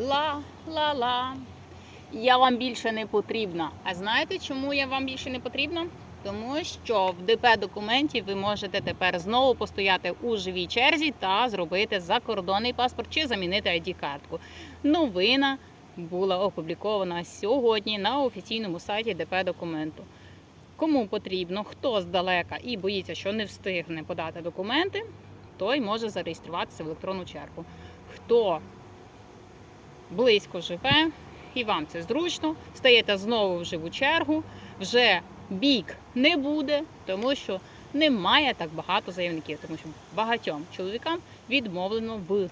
Ла-ла-ла. Я вам більше не потрібна. А знаєте, чому я вам більше не потрібна? Тому що в ДП документі ви можете тепер знову постояти у живій черзі та зробити закордонний паспорт чи замінити ID-картку. Новина була опублікована сьогодні на офіційному сайті ДП документу. Кому потрібно, хто здалека і боїться, що не встигне подати документи, той може зареєструватися в електронну чергу. Хто близько живе і вам це зручно, стаєте знову в живу чергу, вже бік не буде, тому що немає так багато заявників, тому що багатьом чоловікам відмовлено в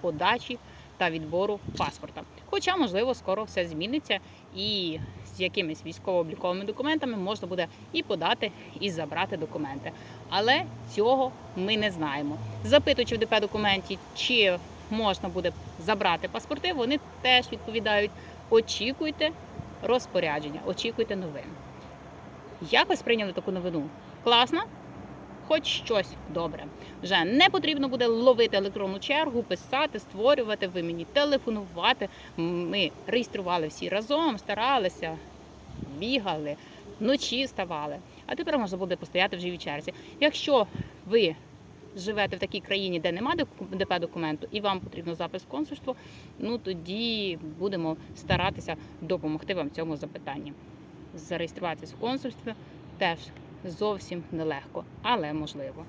подачі та відбору паспорта. Хоча, можливо, скоро все зміниться і з якимись військово-обліковими документами можна буде і подати, і забрати документи. Але цього ми не знаємо. Запитуючи в ДП документі, чи можна буде забрати паспорти, вони теж відповідають: очікуйте розпорядження, очікуйте новин. Як ви сприйняли таку новину? Класно? Хоч щось добре. Вже не потрібно буде ловити електронну чергу, писати, створювати, ви мені телефонувати. Ми реєстрували всі разом, старалися, бігали, вночі ставали. А тепер можна буде постояти в живій черзі. Якщо ви живете в такій країні, де немає ДП документу, і вам потрібно запис в ну тоді будемо старатися допомогти вам в цьому запитанні. Зареєструватися в консульстві теж зовсім нелегко, але можливо.